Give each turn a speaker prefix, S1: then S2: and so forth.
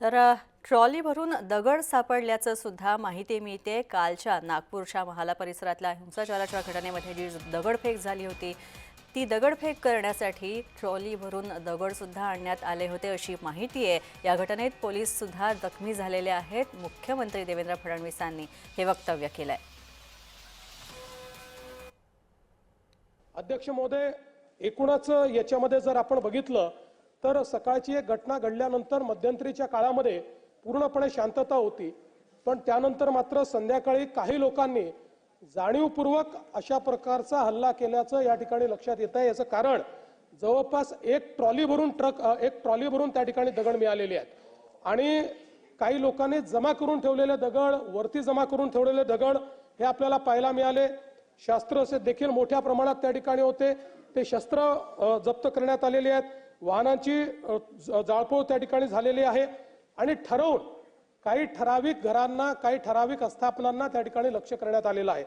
S1: तर ट्रॉली भरून दगड सापडल्याचं सुद्धा माहिती मिळते. कालच्या नागपूरच्या महाला परिसरातल्या हिंसाचाराच्या घटनेमध्ये जी दगडफेक झाली होती ती दगडफेक करण्यासाठी ट्रॉली भरून दगडसुद्धा आणण्यात आले होते अशी माहिती आहे. या घटनेत पोलीससुद्धा जखमी झालेले आहेत. मुख्यमंत्री देवेंद्र फडणवीसांनी हे वक्तव्य केलं आहे
S2: अध्यक्ष महोदय एकूणच याच्यामध्ये जर आपण बघितलं तर सकाळची एक घटना घडल्यानंतर मध्यंतरीच्या काळामध्ये पूर्णपणे शांतता होती. पण त्यानंतर मात्र संध्याकाळी काही लोकांनी जाणीवपूर्वक अशा प्रकारचा हल्ला केल्याचं या ठिकाणी लक्षात येत आहे. याचं कारण जवळपास एक ट्रॉली भरून ट्रक एक ट्रॉली भरून त्या ठिकाणी दगड मिळालेले आहेत. आणि काही लोकांनी जमा करून ठेवलेले दगड वरती जमा करून ठेवलेले दगड हे आपल्याला पाहायला मिळाले. शास्त्र असे देखील मोठ्या प्रमाणात त्या ठिकाणी होते. ते शस्त्र जप्त करण्यात आलेले आहेत. वाहनांची जाळपोळ त्या ठिकाणी झालेली आहे. आणि ठरवून काही ठराविक घरांना काही ठराविक आस्थापनांना त्या ठिकाणी लक्ष करण्यात आलेलं आहे.